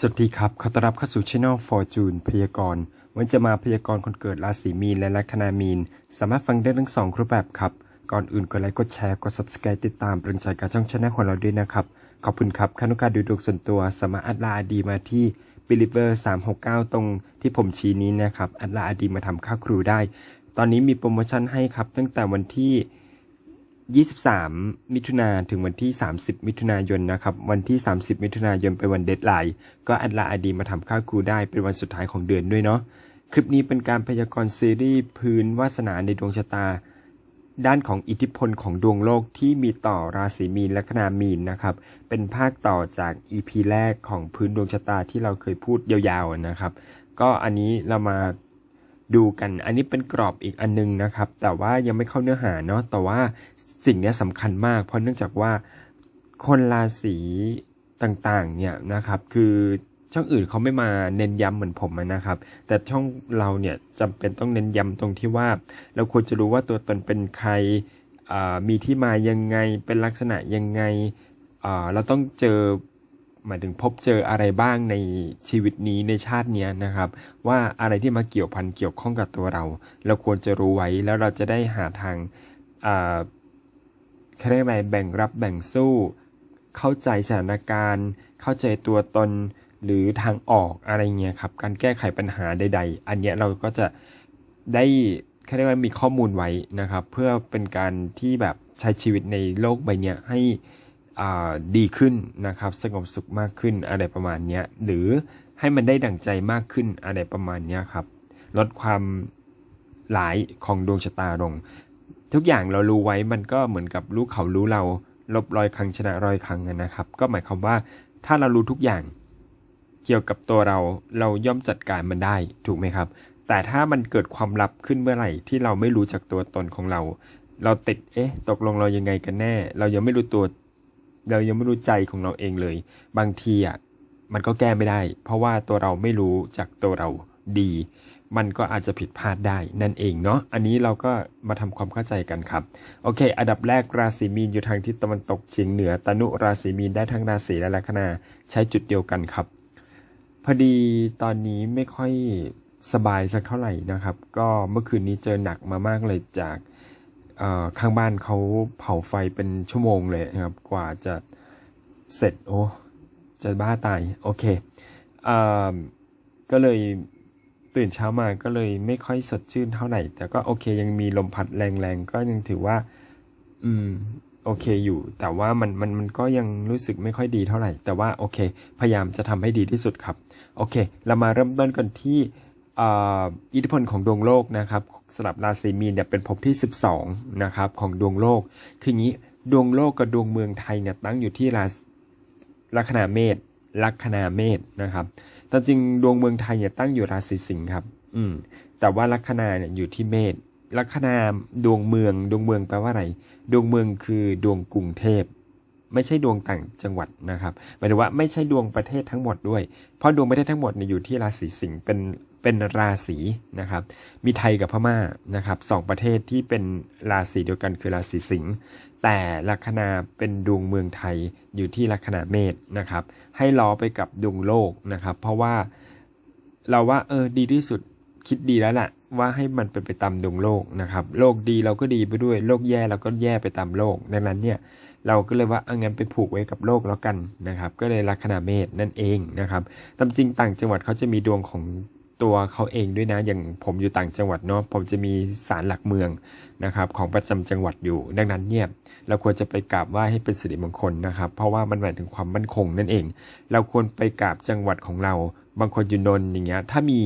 สวัสดีครับ ขอต้อนรับเข้าสู่ช่อง Fortune พยากรณ์ วันจะมาพยากรณ์คนเกิดราศีมีนและลัคนามีน สามารถฟังได้ทั้งสองรูปแบบครับ ก่อนอื่นกดไลค์ กดแชร์ กด subscribe ติดตามเป็นกำลังใจกับช่องช anel ของเราด้วยนะครับ ขอบคุณครับคานุการดูดวงส่วนตัวสามารถอัดลาอดีมาที่ believer 369 ตรงที่ผมชี้นี้นะครับ อัดลาอดีมาทำค่าครูได้ ตอนนี้มีโปรโมชั่นให้ครับ ตั้งแต่วันที่ 23 มิถุนาถึงวันที่ 30 มิถุนายนนะครับ วันที่ 30 มิถุนายนเป็นวันเดทไลน์ก็แอดลน์ไอดีมาทำค่าครูได้เป็นวันสุดท้ายของเดือนด้วยเนาะคลิปนี้เป็นการพยากรณ์ซีรีส์พื้นวาสนาในดวงชะตา ด้านของอิทธิพลของดวงโลกที่มีต่อราศีมีนและคนามีนนะครับ เป็นภาคต่อจาก EP แรกของพื้นดวงชะตาที่เราเคยพูดยาวๆนะครับ ก็อันนี้เรามาดูกัน อันนี้เป็นกรอบอีกอันนึงนะครับ แต่ว่ายังไม่เข้าเนื้อหาเนาะ แต่ว่า สิ่งนี้สำคัญมาก เพราะเนื่องจากว่าคนราศีต่างๆ เนี่ยนะครับ คือช่องอื่นเขาไม่มาเน้นย้ำเหมือนผมนะครับ แต่ช่องเราเนี่ยจำเป็นต้องเน้นย้ำตรงที่ว่า เราควรจะรู้ว่าตัวตนเป็นใครมีที่มายังไงเป็นลักษณะยังไงเราต้องเจอหมายถึงพบเจออะไรบ้างในชีวิตนี้ในชาตินี้นะครับ ว่าอะไรที่มาเกี่ยวพันเกี่ยวข้องกับตัวเรา เราควรจะรู้ไว้แล้วเราจะได้หาทางา เขาเรียกอะไรแบ่งรับแบ่งสู้ เข้าใจสถานการณ์ เข้าใจตัวตนหรือทางออกอะไรเงี้ยครับ การแก้ไขปัญหาใด ๆ อันเนี้ยเราก็จะได้เขาเรียกว่ามีข้อมูลไว้นะครับ เพื่อเป็นการที่แบบใช้ชีวิตในโลกใบเนี้ยให้อ่าดีขึ้นนะครับ สงบสุขมากขึ้นอะไรประมาณเนี้ยหรือให้มันได้ดั่งใจมากขึ้นอะไรประมาณเนี้ยครับ ลดความหลายของดวงชะตาลง ทุกอย่างเรารู้ไว้มันก็เหมือนกับรู้เขารู้เรา ลบรอยครั้งชนะรอยครั้งนะครับ ก็หมายความว่าถ้าเรารู้ทุกอย่าง เกี่ยวกับตัวเราเราย่อมจัดการมันได้ถูกไหมครับ แต่ถ้ามันเกิดความลับขึ้นเมื่อไหร่ที่เราไม่รู้จักตัวตนของเรา เราติดเอ๊ะ ตกลงเรายังไงกันแน่ เรายังไม่รู้ตัว เรายังไม่รู้ใจของเราเองเลย บางทีอะมันก็แก้ไม่ได้ เพราะว่าตัวเราไม่รู้จักตัวเราดี มันก็อาจจะผิดพลาดได้นั่นเองเนาะ อันนี้เราก็มาทำความเข้าใจกันครับ โอเค อันดับแรกราศีมีนอยู่ทางทิศตะวันตกเฉียงเหนือ ตนุราศีมีนได้ทั้งราศีและลัคนาใช้จุดเดียวกันครับ พอดีตอนนี้ไม่ค่อยสบายสักเท่าไหร่นะครับ ก็เมื่อคืนนี้เจอหนักมามากเลยจากข้างบ้านเขาเผาไฟเป็นชั่วโมงเลยนะครับ กว่าจะเสร็จโอ้จะบ้าตาย โอเคเอ่อก็เลย ตื่นเช้ามาก็เลยไม่ค่อยสดชื่นเท่าไหร่ แต่ก็โอเคยังมีลมพัดแรงๆ ก็ยังถือว่า อืม โอเคอยู่ แต่ว่ามันมันมันก็ยังรู้สึกไม่ค่อยดีเท่าไหร่ แต่ว่าโอเค พยายามจะทำให้ดีที่สุดครับ โอเค เรามาเริ่มต้นกันที่อ,อิทธิพลของดวงโลกนะครับสำหรับราศีมีนเนี่ยเป็นภพที่ 12นะครับของดวงโลก คืออย่างนี้ดวงโลกกับดวงเมืองไทยเนี่ยตั้งอยู่ที่ราศีลัคนาเมษลัคนาเมษนะครับ แต่จริงดวงเมืองไทยเนี่ยตั้งอยู่ราศีสิงห์ครับ อืม แต่ว่าลัคนาเนี่ยอยู่ที่เมษลัคนาดวงเมือง ดวงเมืองแปลว่าอะไร ดวงเมืองคือดวงกรุงเทพ ไม่ใช่ดวงต่างจังหวัดนะครับหมายถึงว่าไม่ใช่ดวงประเทศทั้งหมดด้วย เพราะดวงประเทศทั้งหมดเนี่ยอยู่ที่ราศีสิงห์เป็น เป็นราศีนะครับ มีไทยกับพม่านะครับสองประเทศที่เป็นราศีเดียวกันคือราศีสิงห์แต่ลัคนาเป็นดวงเมืองไทยอยู่ที่ลัคนาเมษนะครับ ให้ล้อไปกับดวงโลกนะครับ เพราะว่าเราว่าเออดีที่สุดคิดดีแล้วแหละว่าให้มันเป็นไปตามดวงโลกนะครับ โลกดีเราก็ดีไปด้วย โลกแย่เราก็แย่ไปตามโลก ดังนั้นเนี่ยเราก็เลยว่าเอางั้นไปผูกไว้กับโลกแล้วกันนะครับ ก็เลยลัคนาเมษนั่นเองนะครับตามจริงต่างจังหวัดเขาจะมีดวงของ ตัวเขาเองด้วยนะ อย่างผมอยู่ต่างจังหวัดเนาะผมจะมีศาลหลักเมืองนะครับของประจำจังหวัดอยู่ ดังนั้นเนี่ยเราควรจะไปกราบไหว้ให้เป็นสิริมงคลนะครับ เพราะว่ามันหมายถึงความมั่นคงนั่นเอง เราควรไปกราบจังหวัดของเรา บางคนอยู่นนท์อย่างเงี้ยถ้ามี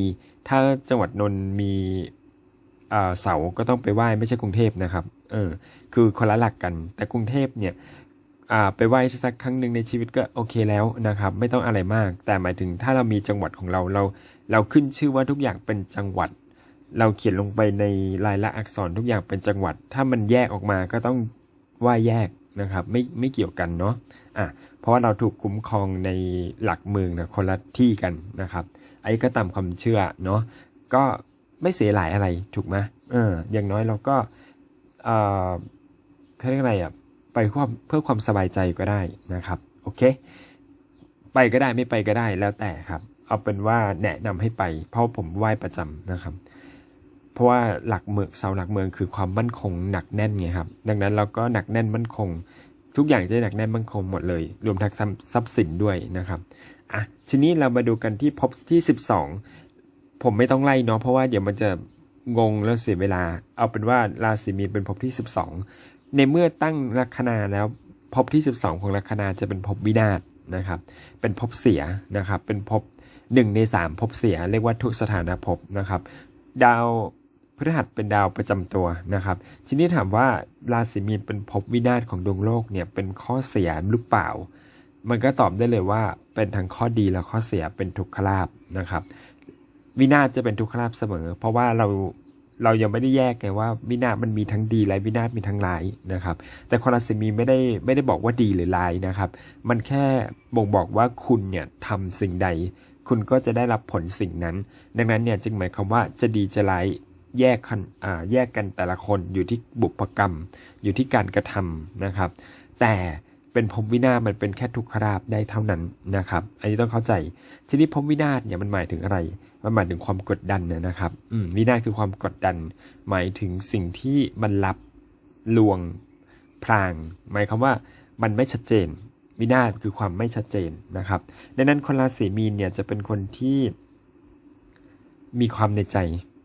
ถ้าจังหวัดนนท์มีเสาก็ต้องไปไหว้ไม่ใช่กรุงเทพนะครับเออคือคนละหลักกัน แต่กรุงเทพเนี่ยไปไหว้สักครั้งหนึ่งในชีวิตก็โอเคแล้วนะครับ ไม่ต้องอะไรมาก แต่หมายถึงถ้าเรามีจังหวัดของเราเรา เราขึ้นชื่อว่าทุกอย่างเป็นจังหวัด เราเขียนลงไปในลายละอักษรทุกอย่างเป็นจังหวัด ถ้ามันแยกออกมาก็ต้องไหว้แยกนะครับ ไม่ไม่เกี่ยวกันเนาะอะเพราะว่าเราถูกคุ้มครองในหลักเมืองนะคนละที่กันนะครับ ไอ้ก็ตามความเชื่อเนาะก็ไม่เสียหลายอะไรถูกไหมเออ อย่างน้อยเราก็เอ่อเขาเรียกอะไรอะไปเพื่อเพื่อความสบายใจก็ได้นะครับ โอเค ไปก็ได้ไม่ไปก็ได้แล้วแต่ครับ เอาเป็นว่าแนะนำให้ไป เพราะผมไหว้ประจำนะครับ เพราะว่าหลักเมืองเสาหลักเมืองคือความมั่นคงหนักแน่นไงครับ ดังนั้นเราก็หนักแน่นมั่นคง ทุกอย่างจะหนักแน่นมั่นคงหมดเลย รวมทั้งทรัพย์สินด้วยนะครับอะทีนี้เรามาดูกันที่ภพที่ 12 ผมไม่ต้องไล่เนาะเพราะว่าเดี๋ยวมันจะงงแล้วเสียเวลา เอาเป็นว่าราศีมีนเป็นภพที่ 12 ในเมื่อตั้งลัคนาแล้วภพที่ 12 ของลัคนาจะเป็นภพวินาศนะครับ เป็นภพเสียนะครับ เป็นภพ หนึ่งในสามภพเสียเรียกว่าทุกสถานภพนะครับ ดาวพฤหัสเป็นดาวประจำตัวนะครับ ทีนี้ถามว่าราศีมีนเป็นภพวินาศของดวงโลกเนี่ยเป็นข้อเสียหรือเปล่า มันก็ตอบได้เลยว่าเป็นทั้งข้อดีและข้อเสียเป็นทุกขลาบนะครับ วินาศจะเป็นทุกขลาบเสมอ เพราะว่าเราเรายังไม่ได้แยกไงว่าวินาศมันมีทั้งดีและวินาศมีทั้งร้ายนะครับ แต่คนราศีมีไม่ได้ไม่ได้บอกว่าดีหรือร้ายนะครับ มันแค่บ่งบอกว่าคุณเนี่ยทำสิ่งใด คุณก็จะได้รับผลสิ่งนั้น ดังนั้นเนี่ยจึงหมายความว่าจะดีจะร้ายแยกกันอ่าแยกกันแต่ละคนอยู่ที่บุพกรรม อยู่ที่การกระทำนะครับ แต่เป็นพรมวินาศมันเป็นแค่ทุกขลาบได้เท่านั้นนะครับ อันนี้ต้องเข้าใจ ทีนี้พรมวินาศเนี่ยมันหมายถึงอะไร มันหมายถึงความกดดันนะนะครับ อืมวินาศคือความกดดัน หมายถึงสิ่งที่มันลับลวงพราง หมายความว่ามันไม่ชัดเจน วินาศคือความไม่ชัดเจนนะครับดังนั้นคนราศีมีนเนี่ยจะเป็นคนที่มีความในใจ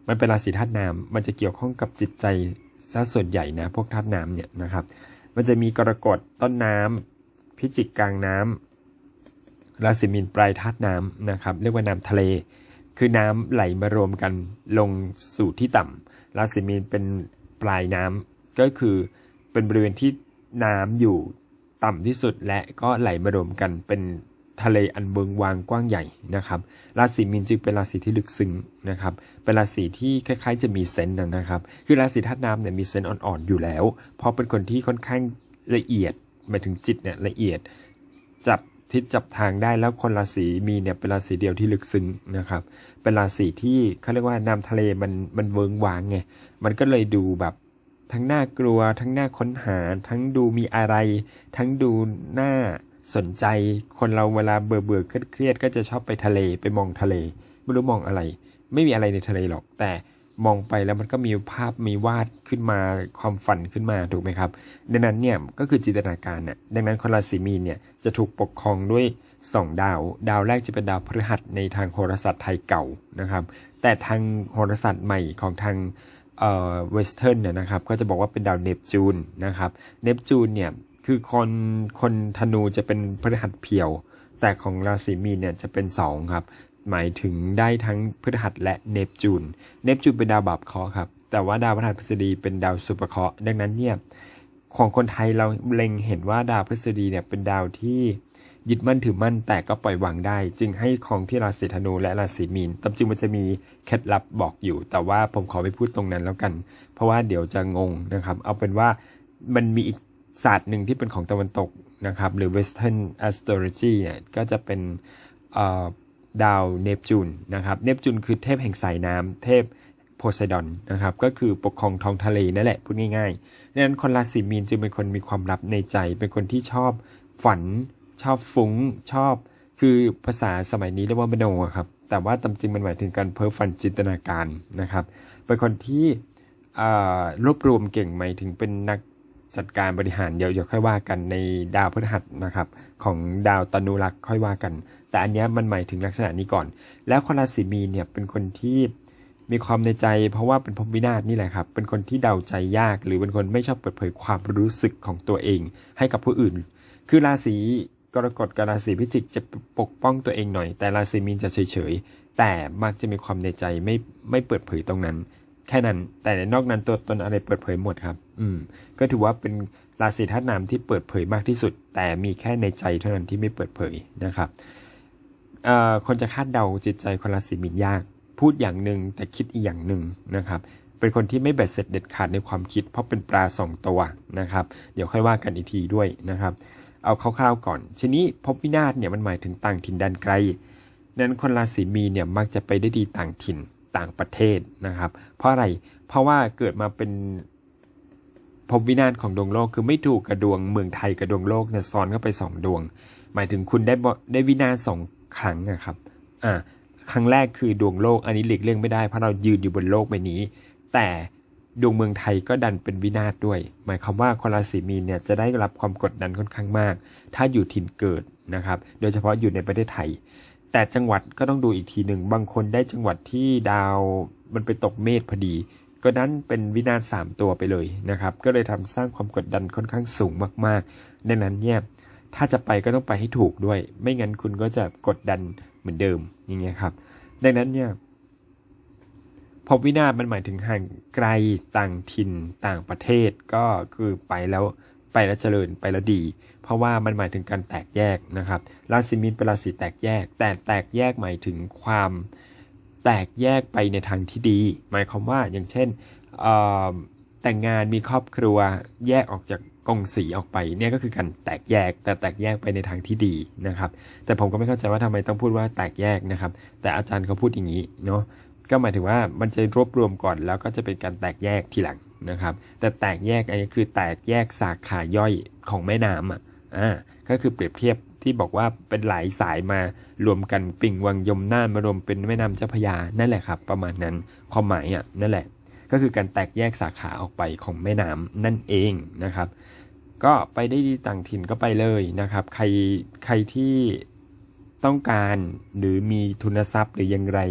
มันเป็นราศีธาตุน้ำมันจะเกี่ยวข้องกับจิตใจซะส่วนใหญ่นะพวกธาตุน้ำเนี่ยนะครับ มันจะมีกรกฎต้นน้ำพิจิกกลางน้ำราศีมีนปลายธาตุน้ำนะครับ เรียกว่าน้ำทะเล คือน้ำไหลมารวมกันลงสู่ที่ต่ำราศีมีนเป็นปลายน้ำก็คือเป็นบริเวณที่น้ำอยู่ ต่ำที่สุดและก็ไหลมารวมกันเป็นทะเลอันเบิงวางกว้างใหญ่นะครับ ราศีมีนจึงเป็นราศีที่ลึกซึ้งนะครับ เป็นราศีที่คล้ายๆ จะมีเซนส์นะครับ คือราศีธาตุน้ำเนี่ยมีเซนส์อ่อนๆอยู่แล้ว เพราะเป็นคนที่ค่อนข้างละเอียดหมายถึงจิตเนี่ยละเอียด จับทิศจับทางได้แล้วคนราศีมีเนี่ยเป็นราศีเดียวที่ลึกซึ้งนะครับ เป็นราศีที่เขาเรียกว่าน้ำทะเลมันมันเวิงวางไง มันก็เลยดูแบบ ทั้งน่ากลัว ทั้งน่าค้นหา ทั้งดูมีอะไร ทั้งดูน่าสนใจ คนเราเวลาเบื่อเบื่อๆเครียดก็จะชอบไปทะเลไปมองทะเล ไม่รู้มองอะไร ไม่มีอะไรในทะเลหรอก แต่มองไปแล้วมันก็มีภาพมีวาดขึ้นมาความฝันขึ้นมาถูกไหมครับ ดังนั้นเนี่ยก็คือจินตนาการเนี่ยดังนั้นคนราศีมีนเนี่ยจะถูกปกครองด้วยสองดาว ดาวแรกจะเป็นดาวพฤหัสในทางโหราศาสตร์ไทยเก่านะครับ แต่ทางโหราศาสตร์ใหม่ของทาง เอ่อเวสเทิร์นเนี่ยนะครับก็จะบอกว่าเป็นดาวเนปจูนนะครับเนปจูนเนี่ยคือคนคนธนูจะเป็นพฤหัสเพียว แต่ของราศีมีนเนี่ยจะเป็นสองครับ หมายถึงได้ทั้งพฤหัสและเนปจูนเนปจูนเป็นดาวบาปเคราะห์ครับแต่ว่าดาวพฤหัสพฤษฎีเป็นดาวสุภเคราะห์ดังนั้นเนี่ยของคนไทยเราเล็งเห็นว่าดาวพฤษฎีเนี่ยเป็นดาวที่ ยึดมั่นถือมั่นแต่ก็ปล่อยวางได้ จึงให้ของที่ราศีธนูและราศีมีนตามจริงมันจะมีเคล็ดลับบอกอยู่ แต่ว่าผมขอไม่พูดตรงนั้นแล้วกัน เพราะว่าเดี๋ยวจะงงนะครับ เอาเป็นว่ามันมีอีกศาสตร์หนึ่งที่เป็นของตะวันตกนะครับ หรือ Western Astrology เนี่ยก็จะเป็นดาวเนปจูนนะครับเนปจูนคือเทพแห่งสายน้ำเทพโพไซดอนนะครับก็คือปกครองท้องทะเลนั่นแหละพูดง่ายๆดังนั้นคนราศีมีนจึงเป็นคนมีความลับในใจ เป็นคนที่ชอบฝัน ชอบฟุง้งชอบคือภาษาสมัยนี้เรียกว่ามโนครับแต่ว่าตามจริงมันหมายถึงการเพ้อฝันจินตนาการนะครับเป็นคนที่รวบรวมเก่งหมายถึงเป็นนักจัดการบริหารเดี๋ยวเดี๋ยวค่อยว่ากันในดาวพฤหัสนะครับของดาวตนุรักษ์ค่อยว่ากัน แต่อันเนี้ยมันหมายถึงลักษณะนี้ก่อน แล้วคนราศีมีนเนี่ยเป็นคนที่มีความในใจเพราะว่าเป็นพรมวินาศนี่แหละครับเป็นคนที่เดาใจยาก หรือเป็นคนไม่ชอบเปิดเผยความรู้สึกของตัวเอง ให้กับผู้อื่น คือราศี กรกฎกับราศีพิจิกจะปกป้องตัวเองหน่อย แต่ราศีมีนจะเฉยๆ แต่มักจะมีความในใจไม่ไม่เปิดเผยตรงนั้น แค่นั้น แต่นอกนั้นตัวตนอะไรเปิดเผยหมดครับ อืม ก็ถือว่าเป็นราศีธาตุน้ำที่เปิดเผยมากที่สุด แต่มีแค่ในใจเท่านั้นที่ไม่เปิดเผยนะครับเอ่อคนจะคาดเดาจิตใจคนราศีมีนยาก พูดอย่างหนึ่งแต่คิดอีกอย่างหนึ่งนะครับ เป็นคนที่ไม่เบ็ดเสร็จเด็ดขาดในความคิด เพราะเป็นปลาสองตัวนะครับ เดี๋ยวค่อยว่ากันอีกทีด้วยนะครับ เอาคร่าวๆก่อนทีนี้ภพวินาศเนี่ยมันหมายถึงต่างถิ่นแดนไกล นั้นคนราศีมีเนี่ยมักจะไปได้ดีต่างถิ่นต่างประเทศนะครับ เพราะอะไรเพราะว่าเกิดมาเป็นภพวินาศของดวงโลกคือไม่ถูกกับดวงเมืองไทยกับดวงโลกเนี่ยซ้อนเข้าไปสองดวง หมายถึงคุณได้บได้วินาศสองครั้งอะครับอ่าครั้งแรกคือดวงโลกอันนี้หลีกเลี่ยงไม่ได้เพราะเรายืนอยู่บนโลกใบนี้ แต่ ดวงเมืองไทยก็ดันเป็นวินาศด้วย หมายความว่าคนราศีมีนเนี่ยจะได้รับความกดดันค่อนข้างมาก ถ้าอยู่ถิ่นเกิดนะครับ โดยเฉพาะอยู่ในประเทศไทย แต่จังหวัดก็ต้องดูอีกทีหนึ่ง บางคนได้จังหวัดที่ดาวมันไปตกเมษพอดี ก็นั้นเป็นวินาศสามตัวไปเลยนะครับ ก็เลยทำสร้างความกดดันค่อนข้างสูงมากๆ ดังนั้นเนี่ยถ้าจะไปก็ต้องไปให้ถูกด้วย ไม่งั้นคุณก็จะกดดันเหมือนเดิมอย่างเงี้ยครับ ดังนั้นเนี่ย พอวินาศมันหมายถึงห่างไกลต่างถิ่นต่างประเทศก็คือไปแล้วไปแล้วเจริญไปแล้วดี เพราะว่ามันหมายถึงการแตกแยกนะครับราศีมีนเป็นราศีแตกแยก แต่แตกแยกหมายถึงความแตกแยกไปในทางที่ดี หมายความว่าอย่างเช่นแต่งงานมีครอบครัวแยกออกจากกองสีออกไปเนี่ยก็คือการแตกแยกแต่แตกแยกไปในทางที่ดีนะครับ แต่ผมก็ไม่เข้าใจว่าทำไมต้องพูดว่าแตกแยกนะครับ แต่อาจารย์เขาพูดอย่างนี้เนาะ ก็หมายถึงว่ามันจะรวบรวมก่อนแล้วก็จะเป็นการแตกแยกทีหลังนะครับ แต่แตกแยกอันนี้คือแตกแยกสาขาย่อยของแม่น้ำอะอ่าก็คือเปรียบเทียบที่บอกว่าเป็นหลายสายมารวมกันปิ่งวังยมน่านมารวมเป็นแม่น้ำเจ้าพยานั่นแหละครับ ประมาณนั้นความหมายอะนั่นแหละ ก็คือการแตกแยกสาขาออกไปของแม่น้ำนั่นเองนะครับ ก็ไปได้ดีต่างถิ่นก็ไปเลยนะครับ ใครใครที่ต้องการหรือมีทุนทรัพย์หรือย่างไร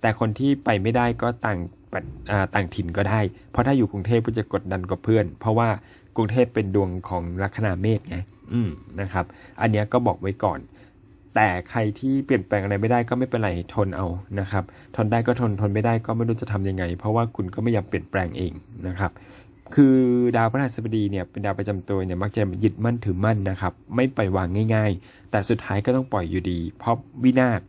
แต่คนที่ไปไม่ได้ก็ต่างปัดอ่าต่างถิ่นก็ได้ เพราะถ้าอยู่กรุงเทพก็จะกดดันกว่าเพื่อน เพราะว่ากรุงเทพเป็นดวงของลัคนาเมษไงอืมนะครับ อันเนี้ยก็บอกไว้ก่อน แต่ใครที่เปลี่ยนแปลงอะไรไม่ได้ก็ไม่เป็นไรทนเอานะครับ ทนได้ก็ทนทนไม่ได้ก็ไม่รู้จะทำยังไง เพราะว่าคุณก็ไม่อยากเปลี่ยนแปลงเองนะครับ คือดาวพฤหัสบดีเนี่ยเป็นดาวประจำตัวเนี่ยมักจะยึดมั่นถือมั่นนะครับ ไม่ปล่อยวางง่าย ๆ แต่สุดท้ายก็ต้องปล่อยอยู่ดี เพราะวินาศ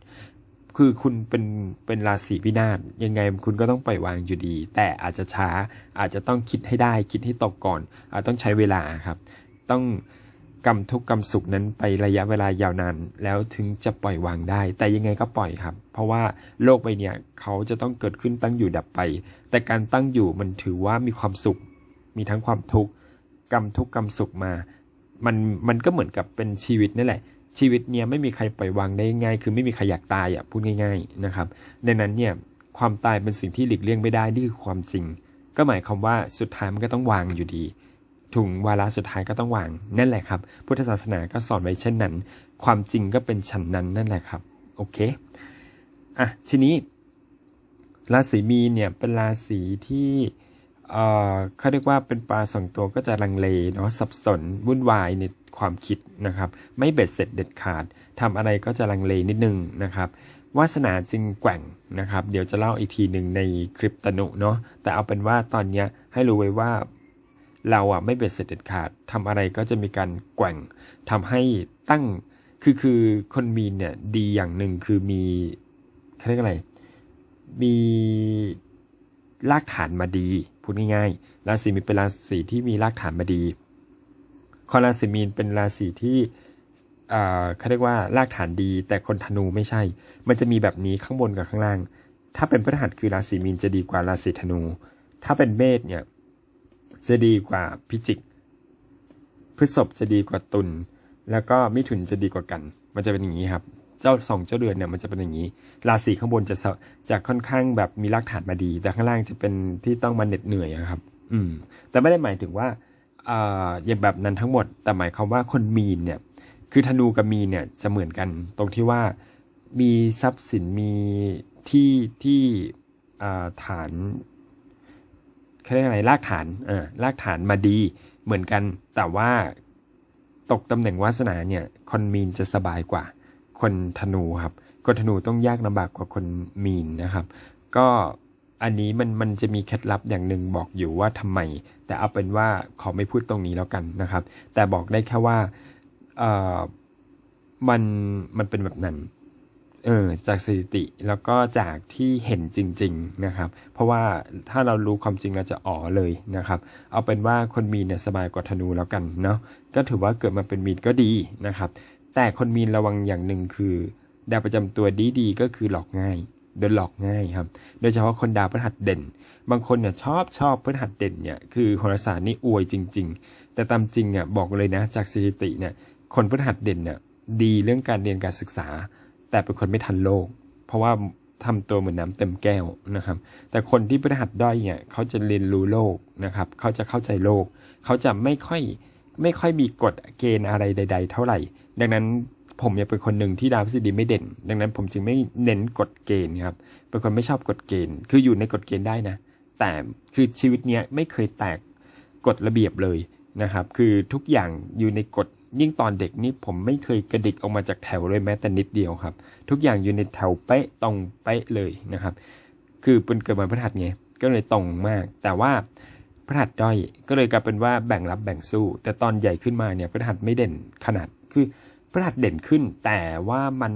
คือคุณเป็นเป็นราศีวินาศยังไงคุณก็ต้องปล่อยวางอยู่ดี แต่อาจจะช้าอาจจะต้องคิดให้ได้ คิดให้ตกก่อน อาจต้องใช้เวลาครับ ต้องกำทุกข์กำสุขนั้นไประยะเวลายาวนานแล้วถึงจะปล่อยวางได้ แต่ยังไงก็ปล่อยครับ เพราะว่าโลกใบเนี้ยเขาจะต้องเกิดขึ้นตั้งอยู่ดับไป แต่การตั้งอยู่มันถือว่ามีความสุข มีทั้งความทุกข์กรรมทุกกรรมสุขมา มันมันก็เหมือนกับเป็นชีวิตนั่นแหละ ชีวิตเนี่ยไม่มีใครปล่อยวางได้ง่าย คือไม่มีใครอยากตายอะพูดง่าย ๆนะครับ ดังนั้นเนี่ยความตายเป็นสิ่งที่หลีกเลี่ยงไม่ได้นี่คือความจริง ก็หมายความว่าสุดท้ายมันก็ต้องวางอยู่ดีถุงวาระสุดท้ายก็ต้องวางนั่นแหละครับ พุทธศาสนาก็สอนไว้เช่นนั้น ความจริงก็เป็นฉันนั้นนั่นแหละครับ โอเคอะทีนี้ ราศีมีนเนี่ยเป็นราศีที่ เอ่อเขาเรียกว่าเป็นปลาสองตัวก็จะลังเลเนาะสับสนวุ่นวายในความคิดนะครับ ไม่เบ็ดเสร็จเด็ดขาดทำอะไรก็จะลังเลนิดนึงนะครับวาสนาจึงแกว่งนะครับ เดี๋ยวจะเล่าอีกทีหนึ่งในคลิปตนุเนาะแต่เอาเป็นว่าตอนเนี้ยให้รู้ไว้ว่าเราอะไม่เบ็ดเสร็จเด็ดขาดทำอะไรก็จะมีการแกว่งทำให้ตั้งคือคือคนมีนเนี่ยดีอย่างหนึ่งคือมีเขาเรียกอะไร มีรากฐานมาดี พูดง่ายๆ ราศีมีนเป็นราศีที่มีรากฐานมาดีคนราศีมีนเป็นราศีที่เขาเรียกว่ารากฐานดี แต่คนธนูไม่ใช่ มันจะมีแบบนี้ข้างบนกับข้างล่าง ถ้าเป็นพฤหัสคือราศีมีนจะดีกว่าราศีธนู ถ้าเป็นเมษเนี่ยจะดีกว่าพิจิก พฤษภจะดีกว่าตุล แล้วก็มิถุนจะดีกว่ากัน มันจะเป็นอย่างนี้ครับ จ้าสองเจ้าเดือนเนี่ยมันจะเป็นอย่างนี้ ราศีข้างบนจะจะค่อนข้างแบบมีรากฐานมาดี แต่ข้างล่างจะเป็นที่ต้องมาเหน็ดเหนื่อยครับ อืม แต่ไม่ได้หมายถึงว่าอ่าอย่างแบบนั้นทั้งหมด แต่หมายความว่าคนมีนเนี่ย คือธนูกับมีนเนี่ยจะเหมือนกัน ตรงที่ว่ามีทรัพย์สินมีที่ที่อ่าฐานเขาเรียกอะไรรากฐานเออรากฐานมาดีเหมือนกัน แต่ว่าตกตำแหน่งวาสนาเนี่ยคนมีนจะสบายกว่า คนธนูครับ คนธนูต้องยากลำบากกว่าคนมีนนะครับ ก็อันนี้มันมันจะมีเคล็ดลับอย่างหนึ่งบอกอยู่ว่าทำไม แต่เอาเป็นว่าขอไม่พูดตรงนี้แล้วกันนะครับ แต่บอกได้แค่ว่าเออมันมันเป็นแบบนั้นเออจากสถิติแล้วก็จากที่เห็นจริง ๆนะครับ เพราะว่าถ้าเรารู้ความจริงเราจะอ๋อเลยนะครับ เอาเป็นว่าคนมีนเนี่ยสบายกว่าธนูแล้วกันเนาะก็ถือว่าเกิดมาเป็นมีนก็ดีนะครับ แต่คนมีนระวังอย่างหนึ่งคือ ดาวประจำตัวดีๆก็คือหลอกง่ายโดนหลอกง่ายครับ โดยเฉพาะคนดาวพฤหัสเด่น บางคนเนี่ยชอบชอบพฤหัสเด่นเนี่ยคือโหราศาสตร์นี่อวยจริง ๆ แต่ตามจริงอะบอกเลยนะ จากสถิติเนี่ยคนพฤหัสเด่นเนี่ยดีเรื่องการเรียนการศึกษา แต่เป็นคนไม่ทันโลก เพราะว่าทำตัวเหมือนน้ำเต็มแก้วนะครับ แต่คนที่พฤหัสด้อยเนี่ยเขาจะเรียนรู้โลกนะครับ เขาจะเข้าใจโลก เขาจะไม่ค่อยไม่ค่อยมีกฎเกณฑ์อะไรใด ๆ เท่าไหร่ ดังนั้นผมยังเป็นคนหนึ่งที่ดาวพฤษฎีไม่เด่น ดังนั้นผมจึงไม่เน้นกฎเกณฑ์ครับ เป็นคนไม่ชอบกฎเกณฑ์ คืออยู่ในกฎเกณฑ์ได้นะ แต่คือชีวิตเนี้ยไม่เคยแตกกฎระเบียบเลยนะครับ คือทุกอย่างอยู่ในกฎ ยิ่งตอนเด็กนี่ผมไม่เคยกระดิกออกมาจากแถวเลยแม้แต่นิดเดียวครับ ทุกอย่างอยู่ในแถวเป๊ะตรงเป๊ะเลยนะครับ คือเป็นเกิดวันพฤหัสไง ก็เลยตรงมาก แต่ว่าพฤหัสด้อย ก็เลยกลายเป็นว่าแบ่งรับแบ่งสู้ แต่ตอนใหญ่ขึ้นมาเนี่ยพฤหัสไม่เด่นขนาด คือ พฤหัสเด่นขึ้น แต่ว่ามัน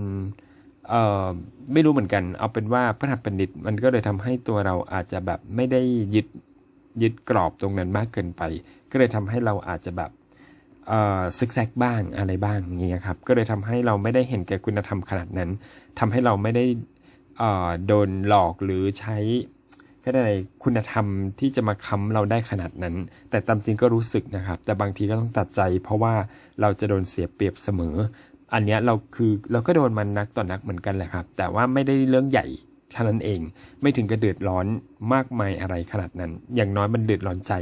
เอ่อไม่รู้เหมือนกัน เอาเป็นว่าพฤหัสเป็นนิดมันก็เลยทำให้ตัวเราอาจจะแบบไม่ได้ยึดยึดกรอบตรงนั้นมากเกินไป ก็เลยทำให้เราอาจจะแบบเอ่อซิกแซกบ้างอะไรบ้างอย่างเงี้ยครับ ก็เลยทำให้เราไม่ได้เห็นแก่คุณธรรมขนาดนั้นทำให้เราไม่ได้เอ่อโดนหลอกหรือใช้ ก็ได้คุณธรรมที่จะมาค้ำเราได้ขนาดนั้น แต่ตามจริงก็รู้สึกนะครับ แต่บางทีก็ต้องตัดใจ เพราะว่าเราจะโดนเสียเปรียบเสมอ อันเนี้ยเราคือเราก็โดนมันนักต่อนนักเหมือนกันแหละครับ แต่ว่าไม่ได้เรื่องใหญ่แค่นั้นเอง ไม่ถึงกระเดือดร้อนมากมายอะไรขนาดนั้น อย่างน้อยมันเดือดร้อนใจ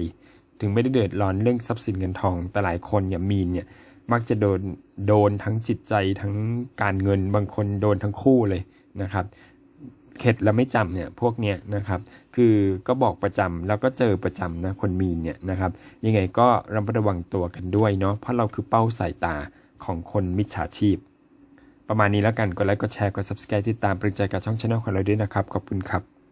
ถึงไม่ได้เดือดร้อนเรื่องทรัพย์สินเงินทอง แต่หลายคนเนี่ยมีนเนี่ยมักจะโดนโดนทั้งจิตใจทั้งการเงินบางคนโดนทั้งคู่เลยนะครับ เข็ดแล้วไม่จำเนี่ยพวกเนี้ยนะครับ คือก็บอกประจำแล้วก็เจอประจำนะคนมีนเนี่ยนะครับ ยังไงก็ระมัดระวังตัวกันด้วยเนาะเพราะเราคือเป้าสายตาของคนมิจฉาชีพ ประมาณนี้แล้วกันกดไลค์กดแชร์กด subscribe ติดตามปรึกใจกับช่องช anel ของเราด้วยนะครับ ขอบคุณครับ